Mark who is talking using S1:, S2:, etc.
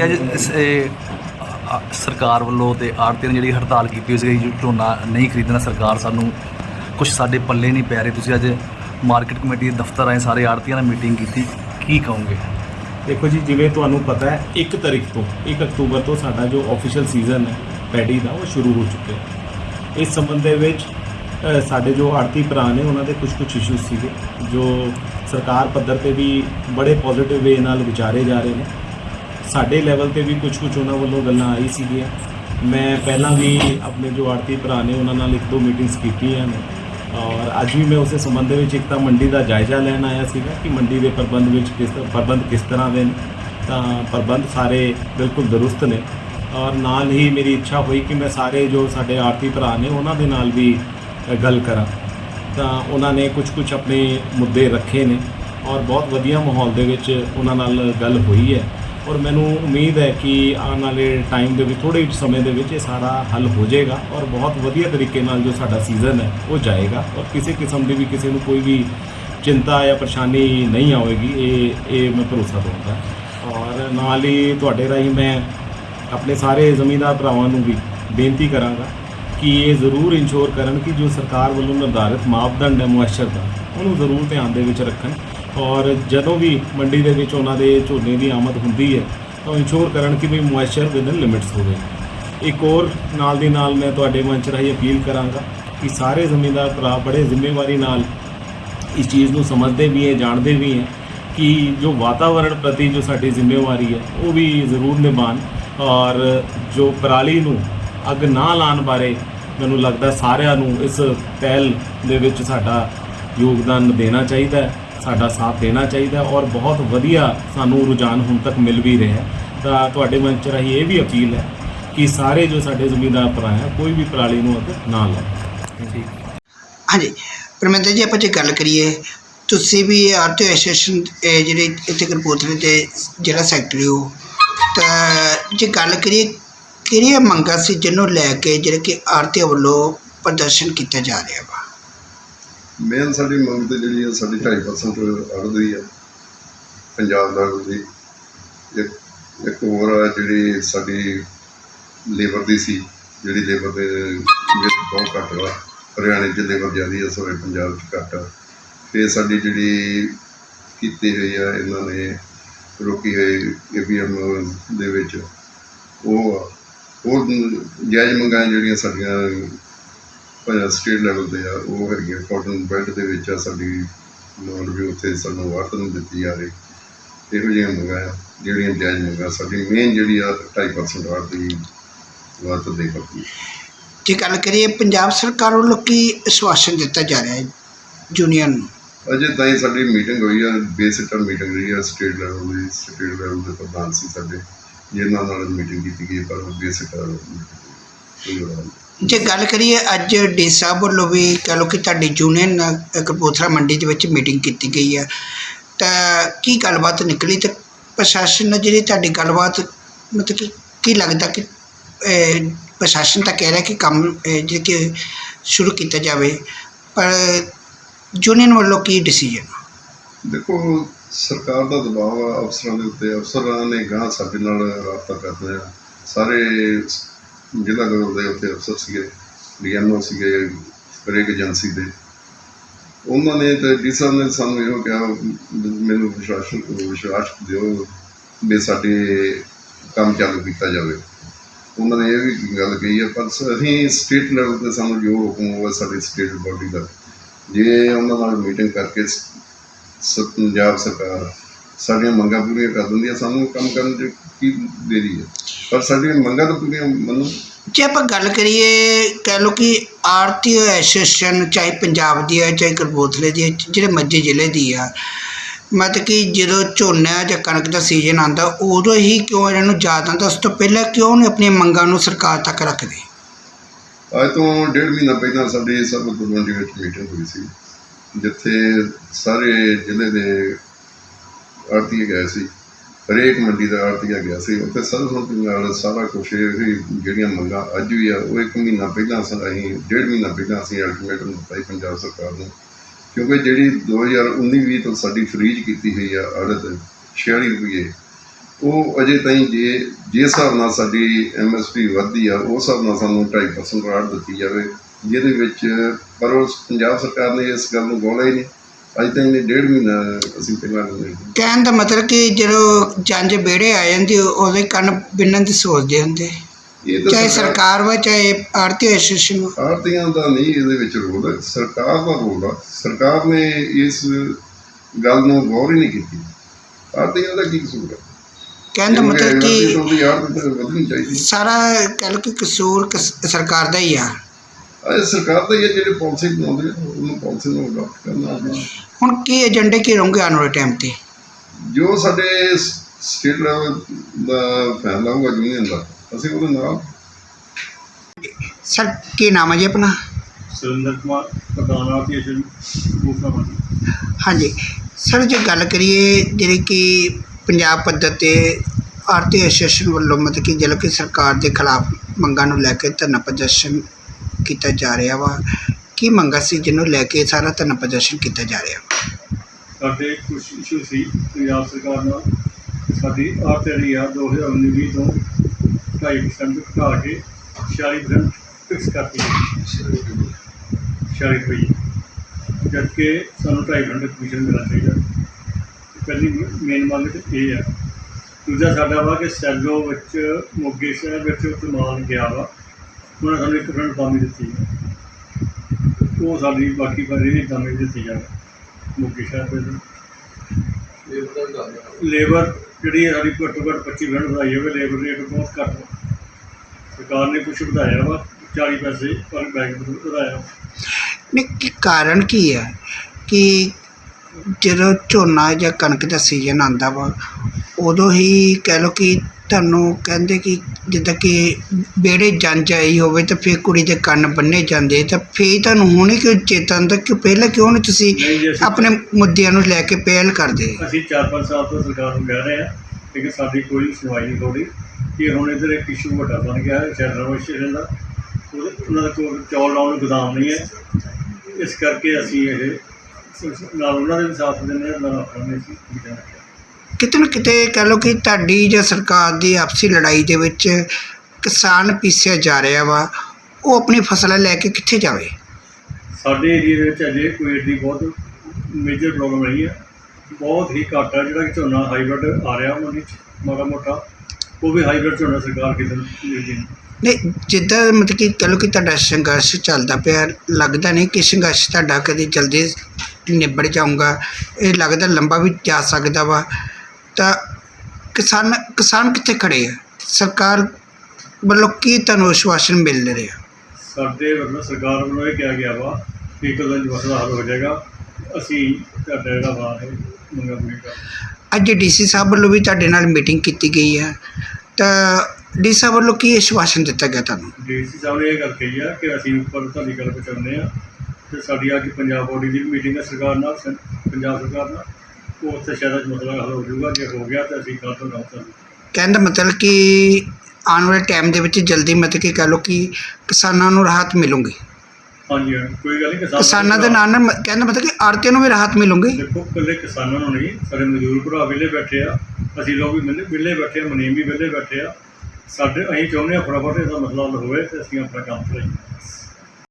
S1: ਕਿ ਅੱਜ ਇਸ, ਇਹ, ਅ, ਸਰਕਾਰ ਵੱਲੋਂ ਤੇ ਆੜਤੀਆਂ ਨੇ ਜਿਹੜੀ ਹੜਤਾਲ ਕੀਤੀ ਹੋਈ ਸੀ ਜੀ ਝੋਨਾ ਨਹੀਂ ਖਰੀਦਣਾ ਸਰਕਾਰ ਸਾਨੂੰ ਕੁਝ ਸਾਡੇ ਪੱਲੇ ਨਹੀਂ ਪੈ ਰਹੇ। ਤੁਸੀਂ ਅੱਜ ਮਾਰਕੀਟ ਕਮੇਟੀ ਦੇ ਦਫ਼ਤਰ ਆਏ ਸਾਰੇ ਆੜਤੀਆਂ ਨਾਲ ਮੀਟਿੰਗ ਕੀਤੀ ਕੀ ਕਹੋਗੇ?
S2: ਦੇਖੋ ਜੀ ਜਿਵੇਂ ਤੁਹਾਨੂੰ ਪਤਾ ਹੈ 1 ਤਰੀਕ ਤੋਂ 1 ਅਕਤੂਬਰ ਤੋਂ ਸਾਡਾ ਜੋ ਆਫੀਸ਼ੀਅਲ ਸੀਜ਼ਨ ਹੈ ਪੈਡੀ ਦਾ ਉਹ ਸ਼ੁਰੂ ਹੋ ਚੁੱਕਿਆ ਹੈ। ਇਸ ਸੰਬੰਧ ਦੇ ਵਿੱਚ ਅ, ਸਾਡੇ ਜੋ ਆੜਤੀ ਭਰਾ ਨੇ ਉਹਨਾਂ ਦੇ ਕੁਝ ਕੁਝ ਇਸ਼ੂਜ਼ ਸੀਗੇ ਜੋ ਸਰਕਾਰ ਪੱਧਰ ਤੇ ਵੀ ਬੜੇ ਪੋਜ਼ਿਟਿਵ ਵੇ ਨਾਲ ਵਿਚਾਰੇ ਜਾ ਰਹੇ ਨੇ। ਸਾਡੇ ਲੈਵਲ ਤੇ ਵੀ ਕੁਝ ਕੁਝ ਉਹਨਾਂ ਵੱਲੋਂ ਗੱਲਾਂ ਆਈ ਸੀਗੀਆਂ। ਮੈਂ ਪਹਿਲਾਂ ਵੀ ਆਪਣੇ ਜੋ ਆੜਤੀ ਭਰਾ ਨੇ, ਉਹਨਾਂ ਨਾਲ ਇੱਕ ਦੋ ਮੀਟਿੰਗਸ ਕੀਤੀਆਂ ਨੇ। ਔਰ ਅੱਜ ਵੀ ਮੈਂ ਉਸੇ ਸੰਬੰਧ ਦੇ ਵਿੱਚ ਇੱਕ ਤਾਂ ਮੰਡੀ ਦਾ ਜਾਇਜ਼ਾ ਲੈਣ ਆਇਆ ਸੀਗਾ ਕਿ ਮੰਡੀ ਦੇ ਪ੍ਰਬੰਧ ਵਿੱਚ ਕਿਸ ਪ੍ਰਬੰਧ ਕਿਸ ਤਰ੍ਹਾਂ ਦੇ ਨੇ। ਤਾਂ ਪ੍ਰਬੰਧ ਸਾਰੇ ਬਿਲਕੁਲ ਦਰੁਸਤ ਨੇ। ਔਰ ਨਾਲ ਹੀ ਮੇਰੀ ਇੱਛਾ ਹੋਈ ਕਿ ਮੈਂ ਸਾਰੇ ਜੋ ਸਾਡੇ ਆੜਤੀ ਭਰਾ ਨੇ, ਉਹਨਾਂ ਦੇ ਨਾਲ ਵੀ ਗੱਲ ਕਰਾਂ। ਤਾਂ ਉਹਨਾਂ ਨੇ ਕੁਝ ਕੁਝ ਆਪਣੇ ਮੁੱਦੇ ਰੱਖੇ ਨੇ। ਔਰ ਬਹੁਤ ਵਧੀਆ ਮਾਹੌਲ ਦੇ ਵਿੱਚ ਉਹਨਾਂ ਨਾਲ ਗੱਲ ਹੋਈ ਹੈ। ਔਰ ਮੈਨੂੰ ਉਮੀਦ ਹੈ ਕਿ ਆਉਣ ਵਾਲੇ ਟਾਈਮ ਦੇ ਵਿੱਚ ਥੋੜੇ ਸਮੇਂ ਦੇ ਵਿੱਚ ਇਹ ਸਾਰਾ ਹੱਲ ਹੋ ਜਾਏਗਾ ਔਰ ਬਹੁਤ ਵਧੀਆ ਤਰੀਕੇ ਨਾਲ ਜੋ ਸਾਡਾ ਸੀਜ਼ਨ ਹੈ, ਉਹ ਜਾਏਗਾ ਔਰ ਕਿਸੇ ਕਿਸਮ ਦੀ ਵੀ ਕਿਸੇ ਨੂੰ ਕੋਈ ਵੀ ਚਿੰਤਾ ਜਾਂ ਪਰੇਸ਼ਾਨੀ ਨਹੀਂ ਆਵੇਗੀ, ਇਹ ਇਹ ਮੈਂ ਭਰੋਸਾ ਦਊਂਗਾ ਔਰ ਨਾਲ ਹੀ ਤੁਹਾਡੇ ਰਾਹੀਂ ਮੈਂ ਆਪਣੇ ਸਾਰੇ ਜ਼ਮੀਂਦਾਰ ਭਰਾਵਾਂ ਨੂੰ ਵੀ ਬੇਨਤੀ ਕਰਾਂਗਾ ਕਿ ਇਹ ਜ਼ਰੂਰ ਇੰਸ਼ੋਰ ਕਰਨ ਕਿ ਜੋ ਸਰਕਾਰ ਵੱਲੋਂ ਨਿਰਧਾਰਿਤ ਮਾਪਦੰਡ ਹੈ ਮੁਅੱਸ਼ਰ ਦਾ, ਉਹਨੂੰ ਜ਼ਰੂਰ ਧਿਆਨ ਦੇ ਵਿੱਚ ਰੱਖਣ। ਔਰ ਜਦੋਂ ਵੀ ਮੰਡੀ ਦੇ ਵਿੱਚ ਉਹਨਾਂ ਦੇ ਝੋਨੇ ਦੀ ਆਮਦ ਹੁੰਦੀ ਹੈ, ਤਾਂ ਇੰਸ਼ੋਰ ਕਰਨ ਕਿ ਵੀ ਮੋਇਸ਼ਚਰ ਵਿਦਨ ਲਿਮਿਟਸ ਹੋਵੇ। ਇੱਕ ਹੋਰ ਨਾਲ ਦੀ ਨਾਲ ਮੈਂ ਤੁਹਾਡੇ ਮੰਚ ਰਾਹੀਂ ਅਪੀਲ ਕਰਾਂਗਾ ਕਿ ਸਾਰੇ ਜ਼ਮੀਂਦਾਰ ਭਰਾ ਬੜੇ ਜ਼ਿੰਮੇਵਾਰੀ ਨਾਲ ਇਸ ਚੀਜ਼ ਨੂੰ ਸਮਝਦੇ ਵੀ ਹੈ, ਜਾਣਦੇ ਵੀ ਹੈ ਕਿ ਜੋ ਵਾਤਾਵਰਣ ਪ੍ਰਤੀ ਜੋ ਸਾਡੀ ਜ਼ਿੰਮੇਵਾਰੀ ਹੈ, ਉਹ ਵੀ ਜ਼ਰੂਰ ਨਿਭਾਣ ਔਰ ਜੋ ਪਰਾਲੀ ਨੂੰ ਅੱਗ ਨਾ ਲਾਉਣ ਬਾਰੇ ਮੈਨੂੰ ਲੱਗਦਾ ਸਾਰਿਆਂ ਨੂੰ ਇਸ ਪਹਿਲ ਦੇ ਵਿੱਚ ਸਾਡਾ ਯੋਗਦਾਨ ਦੇਣਾ ਚਾਹੀਦਾ ਹੈ। ਸਾਡਾ ਸਾਥ ਦੇਣਾ ਚਾਹੀਦਾ ਔਰ ਬਹੁਤ ਵਧੀਆ ਸਾਨੂੰ ਰੁਝਾਨ ਹੁਣ ਤੱਕ ਮਿਲ ਵੀ ਰਿਹਾ ਹੈ। ਤਾਂ ਤੁਹਾਡੇ ਮੰਚ ਰਾਹੀਂ ਇਹ ਵੀ ਅਪੀਲ ਹੈ ਕਿ ਸਾਰੇ ਜੋ ਸਾਡੇ ਜ਼ਮੀਂਦਾਰ ਭਰਾ ਹੈ ਕੋਈ ਵੀ ਪਰਾਲੀ ਨੂੰ ਅੱਗ ਨਾ ਲਾਏ
S3: ਹਾਂਜੀ ਪਰਮਿੰਦਰ ਜੀ ਆਪਾਂ ਜੇ ਗੱਲ ਕਰੀਏ ਤੁਸੀਂ ਵੀ ਆਰਟੀ ਐਸੋਸੀਏਸ਼ਨ ਇਹ ਜਿਹੜੇ ਇੱਥੇ ਕਪੂਰਥਲੇ ਦੇ ਜਿਹੜਾ ਸੈਕਟਰੀ ਹੋ ਤਾਂ ਜੇ ਗੱਲ ਕਰੀਏ ਕਿਹੜੀਆਂ ਮੰਗਾਂ ਸੀ ਜਿਹਨੂੰ ਲੈ ਕੇ ਜਿਹੜੇ ਕਿ ਆਰਤੀ ਵੱਲੋਂ ਪ੍ਰਦਰਸ਼ਨ ਕੀਤਾ ਜਾ ਰਿਹਾ ਵਾ?
S4: ਮੇਨ ਸਾਡੀ ਮੰਗ ਤੇ ਜਿਹੜੀ ਹੈ ਸਾਡੀ 2.5% ਅੜਦੀ ਹੈ ਪੰਜਾਬ ਦਾ ਦੀ ਇੱਕ ਇੱਕ ਹੋਰ ਆ ਜਿਹੜੀ ਸਾਡੀ ਲੇਬਰ ਦੀ ਸੀ, ਜਿਹੜੀ ਲੇਬਰ ਦੇ ਵਿੱਚ ਬਹੁਤ ਘੱਟ ਵਾ। ਹਰਿਆਣੇ 'ਚ ਲੇਬਰ ਜ਼ਿਆਦਾ ਹੈ ਸੋਰੇ ਪੰਜਾਬ 'ਚ ਘੱਟ ਆ। ਫਿਰ ਸਾਡੀ ਜਿਹੜੀ ਕੀਤੀ ਹੋਈ ਆ, ਇਹਨਾਂ ਨੇ ਰੋਕੀ ਹੋਈ ਏਪੀਐਮ ਦੇ ਵਿੱਚ। ਉਹ ਆ। ਉਹ ਜਾਇਜ਼ ਮੰਗਾਂ ਜਿਹੜੀਆਂ ਸਾਡੀਆਂ ਭਾਵੇਂ ਸਟੇਟ ਲੈਵਲ ਤੇ ਆ ਉਹ ਹੈਗੀਆਂ ਕਾਟਨ ਬੈਲਟ ਦੇ ਵਿੱਚ ਆ ਸਾਡੀ ਲੋਨ ਵੀ ਉੱਥੇ ਸਾਨੂੰ ਵਰਤ ਨੂੰ ਦਿੱਤੀ ਜਾ ਰਹੀ। ਇਹੋ ਜਿਹੀਆਂ ਮੰਗਾਂ ਜਿਹੜੀਆਂ ਜਾਇਜ਼ ਮੰਗਾਂ ਸਾਡੀ ਮੇਨ ਜਿਹੜੀ ਆ 2.5% ਵਾਰ ਦੀ ਵਰਤ ਦੇ ਕਰਦੀ
S3: ਜੇ ਗੱਲ ਕਰੀਏ ਪੰਜਾਬ ਸਰਕਾਰ ਵੱਲੋਂ ਕੀ ਆਸ਼ਵਾਸਨ ਦਿੱਤਾ ਜਾ ਰਿਹਾ ਹੈ ਯੂਨੀਅਨ ਨੂੰ?
S4: ਅਜੇ ਤਾਈਂ ਸਾਡੀ ਮੀਟਿੰਗ ਹੋਈ ਆ ਬੇਸਿਕ ਮੀਟਿੰਗ ਰਹੀ ਆ ਸਟੇਟ ਲੈਵਲ ਦੀ ਸਟੇਟ ਲੈਵਲ ਦੇ ਪ੍ਰਧਾਨ ਸੀ ਸਾਡੇ। ਜਿਨ੍ਹਾਂ ਨਾਲ ਮੀਟਿੰਗ ਕੀਤੀ ਗਈ ਪਰ ਬੇਸਿਕ ਕੋਈ ਹੋਇਆ ਨਹੀਂ।
S3: ਜੇ ਗੱਲ ਕਰੀਏ ਅੱਜ ਡੀ ਸਾਹਿਬ ਵੱਲੋਂ ਵੀ ਕਹ ਲਓ ਕਿ ਤੁਹਾਡੀ ਯੂਨੀਅਨ ਨਾਲ ਕਪੂਰਥਲਾ ਮੰਡੀ ਦੇ ਵਿੱਚ ਮੀਟਿੰਗ ਕੀਤੀ ਗਈ ਹੈ, ਤਾਂ ਕੀ ਗੱਲਬਾਤ ਨਿਕਲੀ ਤੇ ਪ੍ਰਸ਼ਾਸਨ ਨਾਲ ਜਿਹੜੀ ਤੁਹਾਡੀ ਗੱਲਬਾਤ, ਮਤਲਬ ਕਿ ਕੀ ਲੱਗਦਾ ਕਿ ਪ੍ਰਸ਼ਾਸਨ ਤਾਂ ਕਹਿ ਰਿਹਾ ਕਿ ਕੰਮ ਜੇ ਕਿ ਸ਼ੁਰੂ ਕੀਤਾ ਜਾਵੇ, ਪਰ ਯੂਨੀਅਨ ਵੱਲੋਂ ਕੀ ਡਿਸੀਜਨ
S4: ਦੇਖੋ, ਸਰਕਾਰ ਦਾ ਦਬਾਅ ਆ ਅਫਸਰਾਂ ਦੇ ਉੱਤੇ, ਅਫਸਰਾਂ ਨੇ ਗਾਂ ਸਾਡੇ ਨਾਲ ਰਾਬਤਾ ਕਰਦੇ ਆ ਸਾਰੇ ਜ਼ਿਲ੍ਹਾ ਲੈਵਲ ਦੇ ਉੱਥੇ ਅਫਸਰ ਸੀਗੇ ਡੀਐਮਓ ਸੀਗੇ, ਹਰੇਕ ਏਜੰਸੀ ਦੇ। ਉਹਨਾਂ ਨੇ ਤੇ ਡੀ ਸਾਹਿਬ ਨੇ ਸਾਨੂੰ ਇਹੋ ਕਿਹਾ, ਮੈਨੂੰ ਵਿਸ਼ਵਾਸ ਵਿਸ਼ਵਾਸ ਦਿਓ ਵੀ ਸਾਡੇ ਕੰਮ ਚਾਲੂ ਕੀਤਾ ਜਾਵੇ। ਉਹਨਾਂ ਨੇ ਇਹ ਵੀ ਗੱਲ ਕਹੀ ਹੈ, ਪਰ ਅਸੀਂ ਸਟੇਟ ਲੈਵਲ ਤੇ ਸਾਨੂੰ ਜੋ ਹੁਕਮ ਹੋਵੇ ਸਾਡੇ ਸਟੇਟ ਬਾਡੀ ਦਾ। ਜੇ ਉਹਨਾਂ ਨਾਲ ਮੀਟਿੰਗ ਕਰਕੇ ਪੰਜਾਬ ਸਰਕਾਰ ਸਾਡੀਆਂ ਮੰਗਾਂ ਪੂਰੀਆਂ ਕਰ ਦਿੰਦੀ ਹੈ ਸਾਨੂੰ ਕੰਮ ਕਰਨ ਦੀ ਕੀ ਦੇਰੀ ਹੈ? ਪਰ ਸਾਡੀਆਂ ਮੰਗਾਂ ਤਾਂ ਪੂਰੀਆਂ ਮੰਨੋ।
S3: ਜੇ ਆਪਾਂ ਗੱਲ ਕਰੀਏ ਕਹਿ ਲਓ ਕਿ ਆਰਤੀ ਐਸੋਸੀਏਸ਼ਨ ਚਾਹੇ ਪੰਜਾਬ ਦੀ ਹੈ ਚਾਹੇ ਕਪੂਰਥਲੇ ਦੀ ਹੈ ਜਿਹੜੇ ਮੱਝੇ ਜ਼ਿਲ੍ਹੇ ਦੀ ਆ ਮਤਲਬ ਕਿ ਜਦੋਂ ਝੋਨਾ ਜਾਂ ਕਣਕ ਦਾ ਸੀਜ਼ਨ ਆਉਂਦਾ ਉਦੋਂ ਹੀ ਕਿਉਂ ਇਹਨਾਂ ਨੂੰ ਯਾਦ ਆਉਂਦਾ ਉਸ ਤੋਂ ਪਹਿਲਾਂ ਕਿਉਂ ਨਹੀਂ ਆਪਣੀਆਂ ਮੰਗਾਂ ਨੂੰ ਸਰਕਾਰ ਤੱਕ ਰੱਖਦੇ?
S4: ਅੱਜ ਤੋਂ ਡੇਢ ਮਹੀਨਾ ਪਹਿਲਾਂ ਸਾਡੀ ਸਰਬਤ ਮੰਡੀ ਵਿੱਚ ਮੀਟਿੰਗ ਹੋਈ ਸੀ ਜਿੱਥੇ ਸਾਰੇ ਜ਼ਿਲ੍ਹੇ ਦੇ ਆਰਤੀ ਗਏ ਸੀ, ਹਰੇਕ ਮੰਡੀ ਦਾ ਆਰਤੀਆ ਗਿਆ ਸੀ, ਉੱਥੇ ਸਰਬਸੰਮਤੀ ਨਾਲ ਸਾਰਾ ਕੁਛ ਇਹ ਜਿਹੜੀਆਂ ਮੰਗਾਂ ਅੱਜ ਵੀ ਆ, ਉਹ ਇੱਕ ਮਹੀਨਾ ਪਹਿਲਾਂ ਅਸੀਂ ਡੇਢ ਮਹੀਨਾ ਪਹਿਲਾਂ ਅਸੀਂ ਅਲਟੀਮੇਟਮ ਦਿੱਤਾ ਸੀ ਪੰਜਾਬ ਸਰਕਾਰ ਨੂੰ, ਕਿਉਂਕਿ ਜਿਹੜੀ 2019-20 ਤੋਂ ਸਾਡੀ ਫਰੀਜ ਕੀਤੀ ਹੋਈ ਆ ਅੜਤ 46 ਰੁਪਏ ਉਹ ਅਜੇ ਤਾਈਂ ਜੇ ਜੇ ਹਿਸਾਬ ਨਾਲ ਸਾਡੀ ਐਮਐਸਪੀ ਵਧਦੀ ਆ ਉਸ ਹਿਸਾਬ ਨਾਲ ਸਾਨੂੰ 2.5% ਰਾਹਤ ਦਿੱਤੀ ਜਾਵੇ, ਜਿਹਦੇ ਵਿੱਚ, ਪਰ ਉਸ ਪੰਜਾਬ ਸਰਕਾਰ ਨੇ ਇਸ ਗੱਲ ਨੂੰ ਗੌਲਾ ਹੀ ਨਹੀਂ। ਅਜੇ ਤਾਈਂ ਨੇ ਡੇਢ ਮਹੀਨਾ ਅਸੀਂ ਪਹਿਲਾਂ ਨਹੀਂ
S3: ਕਹਿਣ ਦਾ ਮਤਲਬ ਕਿ ਜਦੋਂ ਜੰਜ ਬੇੜੇ ਆ ਜਾਂਦੀ ਉਹਦੇ ਕੰਨ ਬਿੰਨਣ ਦੀ ਸੋਚਦੇ ਹੁੰਦੇ।
S4: ਇਹ ਤਾਂ
S3: ਚਾਹੇ ਸਰਕਾਰ ਵਾ ਚਾਹੇ ਆਰਤੀ ਐਸੋਸੀਏਸ਼ਨ ਵਾ।
S4: ਆਰਤੀਆਂ ਦਾ ਨਹੀਂ ਇਹਦੇ ਵਿੱਚ ਰੋਲ ਸਰਕਾਰ ਦਾ ਰੋਲ ਆ। ਸਰਕਾਰ ਨੇ ਇਸ ਗੱਲ ਨੂੰ ਗੌਰ ਹੀ ਨਹੀਂ ਕੀਤੀ। ਆਰਤੀਆਂ ਦਾ ਕੀ ਕਸੂਰ ਹੈ
S3: ਕਹਿਣ ਦਾ ਮਤਲਬ ਕਿ
S4: ਤਾਂ
S3: ਸਾਰਾ ਕਿ ਕਸੂਰ ਕਸ- ਸਰਕਾਰ ਦਾ ਹੀ ਆ।
S4: ਇਹ ਸਰਕਾਰ ਦਾ ਹੀ ਹੈ ਜਿਹੜੇ ਪਾਲਿਸੀ ਬਣਾਉਂਦੇ ਆ ਉਹਨੂੰ ਪਾਲਿਸੀ ਨੂੰ ਅਡਾਪਟ ਕਰਨਾ ਆਪਣਾ
S3: ਹੁਣ ਕੀ ਏਜੰਡੇ ਕੀ ਰਹੋਗੇ ਆਉਣ ਵਾਲੇ ਟਾਈਮ ਤੇ?
S4: ਜੋ ਸਾਡੇ ਸਟੇਟ ਲੈਵਲ ਦਾ ਫੈਸਲਾ ਹੋਊਗਾ ਯੂਨੀਅਨ ਦਾ ਅਸੀਂ ਉਹਦੇ ਨਾਲ।
S3: ਸਰ ਕੀ ਨਾਮ ਹੈ ਜੀ ਆਪਣਾ?
S2: ਸੁਰਿੰਦਰ ਕੁਮਾਰ ਪ੍ਰਧਾਨ ਏਜੰਟ ਮੂਕਾ
S3: ਹਾਂਜੀ। ਸਰ ਜੇ ਗੱਲ ਕਰੀਏ ਜਿਹੜੀ ਕਿ ਪੰਜਾਬ ਪੱਧਰ ਤੇ ਆਰਤੀ ਐਸੋਸੀਏਸ਼ਨ ਵੱਲੋਂ ਮਤਲਬ ਕਿ ਕਿ ਸਰਕਾਰ ਦੇ ਖਿਲਾਫ ਮੰਗਾਂ ਨੂੰ ਲੈ ਕੇ ਧਰਨਾ ਪ੍ਰਦਰਸ਼ਨ ਕੀਤਾ ਜਾ ਰਿਹਾ ਵਾ। ਕੀ ਮੰਗਾਂ ਸੀ ਜਿਹਨੂੰ ਲੈ ਕੇ ਸਾਰਾ ਧਰਨਾ ਪ੍ਰਦਰਸ਼ਨ ਕੀਤਾ ਜਾ ਰਿਹਾ? ਵਾ
S5: ਸਾਡੇ ਕੁਝ ਇਸ਼ੂ ਸੀ, ਪੰਜਾਬ ਸਰਕਾਰ ਨਾਲ। ਸਾਡੀ ਆਰਥ ਜਿਹੜੀ ਆ 2019 ਤੋਂ 2.5% ਘਟਾ ਕੇ 46% ਫਿਕਸ ਕਰਤੀ ਗਈ 46 ਹੋਈ ਜਦ ਕਿ ਸਾਨੂੰ 2.5% ਕਮਿਸ਼ਨ ਮਿਲਣਾ ਚਾਹੀਦਾ। ਪਹਿਲੀ ਮੇਨ ਮੰਗ ਇਹ ਆ। ਦੂਜਾ ਸਾਡਾ ਵਾ ਕਿ ਸੈਲੋ ਵਿੱਚ ਮੋਗੇ ਸ਼ਹਿਰ ਵਿੱਚ ਉੱਥੇ ਮਾਲ ਗਿਆ ਵਾ। ਉਹਨਾਂ ਸਾਨੂੰ ਇੱਕ ਫਰੰਟ ਦਾਮੀ ਦਿੱਤੀ। ਉਹ ਸਾਡੀ ਬਾਕੀ ਬਾਰੇ ਨਹੀਂ ਦਾਮੀ ਦਿੱਤੀ ਜਾਵੇ ਮੋਗੇ ਸ਼ਹਿਰ ਦੇ ਲੇਬਰ ਜਿਹੜੀ ਹੈ ਸਾਡੀ ਘੱਟੋ ਘੱਟ 25 ਮਿੰਟ ਵਧਾਈ ਹੋਵੇ ਲੇਬਰ ਰੇਟ ਬਹੁਤ ਘੱਟ। ਸਰਕਾਰ ਨੇ ਕੁਛ ਵਧਾਇਆ ਵਾ 40 ਪੈਸੇ ਪਰ ਬੈਗ ਵਧਾਇਆ।
S3: ਨਹੀਂ ਕੀ ਕਾਰਨ ਕੀ ਹੈ? ਕਿ ਜਦੋਂ ਝੋਨਾ ਜਾਂ ਕਣਕ ਦਾ ਸੀਜ਼ਨ ਆਉਂਦਾ ਵਾ ਉਦੋਂ ਹੀ ਕਹਿ ਲਓ ਕਿ ਤੁਹਾਨੂੰ ਕਹਿੰਦੇ ਕਿ ਜਿੱਦਾਂ ਕਿ ਬੇੜੇ ਜੰਜ ਆਈ ਹੋਵੇ ਤਾਂ ਫੇਰ ਕੁੜੀ ਦੇ ਕੰਨ ਬੰਨੇ ਜਾਂਦੇ ਤਾਂ ਫੇਰ ਤੁਹਾਨੂੰ ਹੁਣੇ ਕਿਉਂ ਚੇਤਾ ਆਉਂਦਾ ਕਿ ਪਹਿਲਾਂ ਕਿਉਂ ਨਹੀਂ ਤੁਸੀਂ
S5: ਨਹੀਂ ਜੀ ਅਸੀਂ
S3: ਆਪਣੇ ਮੁੱਦਿਆਂ ਨੂੰ ਲੈ ਕੇ ਪਹਿਲ ਕਰਦੇ?
S5: ਅਸੀਂ 4-5 ਸਾਲ ਤੋਂ ਸਰਕਾਰ ਨੂੰ ਕਹਿ ਰਹੇ ਹਾਂ ਲੇਕਿਨ ਸਾਡੀ ਕੋਈ ਸੁਣਵਾਈ ਨਹੀਂ ਹੋ ਰਹੀ ਕਿ ਹੁਣ ਇੱਧਰ ਇੱਕ ਇਸ਼ੂ ਵੱਡਾ ਬਣ ਗਿਆ ਹੈ ਰਵਿਸ਼ਰਨ ਦਾ ਉਹਦੇ- ਉਹਨਾਂ ਦਾ ਕੋਲ ਚੌਲ ਲਾਉਣ ਨੂੰ ਗੋਦਾਮ ਨਹੀਂ ਹੈ। ਇਸ ਕਰਕੇ ਅਸੀਂ ਇਹ ਨਾਲ ਉਹਨਾਂ ਦੇ ਵੀ ਸਾਥ ਦਿੰਦੇ ਹਾਂ ਨਾਲ ਆਪਣਾ ਵੀ ਅਸੀਂ
S3: ਕਿਤੇ ਨਾ ਕਿਤੇ ਕਹਿ ਲਓ ਕਿ ਤੁਹਾਡੀ ਜਾਂ ਸਰਕਾਰ ਦੀ ਆਪਸੀ ਲੜਾਈ ਦੇ ਵਿੱਚ ਕਿਸਾਨ ਪੀਸਿਆ ਜਾ ਰਿਹਾ ਵਾ ਉਹ ਆਪਣੀ ਫਸਲਾਂ ਲੈ ਕੇ ਕਿੱਥੇ ਜਾਵੇ?
S5: ਸਾਡੇ ਏਰੀਏ ਦੇ ਵਿੱਚ ਅਜੇ ਕੋਈ ਏਡੀ ਬਹੁਤ ਮੇਜਰ ਪ੍ਰੋਬਲਮ ਨਹੀਂ ਹੈ। ਬਹੁਤ ਹੀ ਘੱਟ ਹੈ ਜਿਹੜਾ ਕਿ ਝੋਨਾ ਹਾਈਬ੍ਰਿਡ ਆ ਰਿਹਾ ਉਹਨਾਂ ਵਿੱਚ ਮਾੜਾ ਮੋਟਾ। ਉਹ ਵੀ ਹਾਈਬ੍ਰਿਡ ਝੋਨਾ ਸਰਕਾਰ ਕਿਤੇ ਮਿਲਦੀ ਨਹੀਂ
S3: ਨਹੀਂ ਜਿੱਦਾਂ ਮਤਲਬ ਕਿ ਕਹਿ ਲਓ ਕਿ ਤੁਹਾਡਾ ਸੰਘਰਸ਼ ਚੱਲਦਾ ਪਿਆ ਲੱਗਦਾ ਨਹੀਂ ਕਿ ਸੰਘਰਸ਼ ਤੁਹਾਡਾ ਕਦੇ ਜਲਦੀ ਨਿਬੜ ਜਾਊਗਾ। ਇਹ ਲੱਗਦਾ ਲੰਬਾ ਵੀ ਜਾ ਸਕਦਾ ਵਾ। ਤਾਂ ਕਿਸਾਨ ਕਿਸਾਨ ਕਿੱਥੇ ਖੜੇ ਆ? ਸਰਕਾਰ ਵੱਲੋਂ ਕੀ ਤੁਹਾਨੂੰ ਆਸ਼ਵਾਸਨ ਮਿਲ ਰਿਹਾ?
S5: ਸਾਡੇ ਵੱਲੋਂ ਸਰਕਾਰ ਵੱਲੋਂ ਇਹ ਕਿਹਾ ਗਿਆ ਵਾ ਕਿ 'ਚ ਮਸਲਾ ਹੱਲ ਹੋ ਜਾਏਗਾ। ਅਸੀਂ ਤੁਹਾਡਾ ਜਿਹੜਾ ਵਾ ਇਹ ਮੰਗਾ ਕਰ
S3: ਅੱਜ ਡੀਸੀ ਸਾਹਿਬ ਵੱਲੋਂ ਵੀ ਤੁਹਾਡੇ ਨਾਲ ਮੀਟਿੰਗ ਕੀਤੀ ਗਈ ਹੈ। ਤਾਂ ਡੀ ਸਾਹਿਬ ਵੱਲੋਂ ਕੀ ਆਸ਼ਵਾਸਨ ਦਿੱਤਾ ਗਿਆ ਤੁਹਾਨੂੰ?
S5: ਡੀਸੀ ਸਾਹਿਬ ਨੇ ਇਹ ਗੱਲ ਕਹੀ ਆ ਕਿ ਅਸੀਂ ਉੱਪਰ ਤੁਹਾਡੀ ਗੱਲ ਪਹੁੰਚਾਉਂਦੇ ਆ ਤੇ ਸਾਡੀ ਅੱਜ ਪੰਜਾਬ ਬੋਡੀ ਦੀ ਮੀਟਿੰਗ ਹੈ ਸਰਕਾਰ ਨਾਲ ਪੰਜਾਬ ਸਰਕਾਰ ਨਾਲ। ਉਹ ਉੱਥੇ ਸ਼ਾਇਦ ਮਸਲਾ ਹੱਲ ਹੋ ਜਾਊਗਾ ਜੇ ਹੋ ਗਿਆ ਤਾਂ ਅਸੀਂ ਕੱਲ੍ਹ ਤੋਂ ਨਾਲ ਚੱਲਾਂਗੇ
S3: ਕਹਿਣ ਦਾ ਮਤਲਬ ਕਿ ਆਉਣ ਵਾਲੇ ਟਾਈਮ ਦੇ ਵਿੱਚ ਜਲਦੀ ਮਤਲਬ ਕਿ ਕਹ ਲਓ ਕਿ ਕਿਸਾਨਾਂ ਨੂੰ ਰਾਹਤ ਮਿਲੂਗੀ।
S5: ਹਾਂਜੀ ਹਾਂਜੀ, ਕੋਈ ਗੱਲ ਨਹੀਂ
S3: ਕਿਸਾਨਾਂ ਦੇ ਨਾਲ ਨਾਲ ਮ- ਕਹਿਣ ਦਾ ਮਤਲਬ ਕਿ ਆੜਤੀਆਂ ਨੂੰ ਵੀ ਰਾਹਤ ਮਿਲੂਗੀ।
S5: ਦੇਖੋ ਇਕੱਲੇ ਕਿਸਾਨਾਂ ਨੂੰ ਨਹੀਂ ਸਾਡੇ ਮਜ਼ਦੂਰ ਭਰਾ ਵਿਹਲੇ ਬੈਠੇ ਆ। ਅਸੀਂ ਲੋਕ ਵੀ ਵਿਹਲੇ- ਵਿਹਲੇ ਬੈਠੇ ਆ ਮਨੀਮ ਵੀ ਵਿਹਲੇ ਬੈਠੇ ਆ। ਸਾਡੇ ਅਸੀਂ ਚਾਹੁੰਦੇ ਆ ਫਟਾਫਟ ਇਹਦਾ ਮਸਲਾ ਹੱਲ ਹੋਵੇ ਤੇ ਅਸੀਂ ਆਪਣਾ ਕੰਮ ਕਰਾਈਏ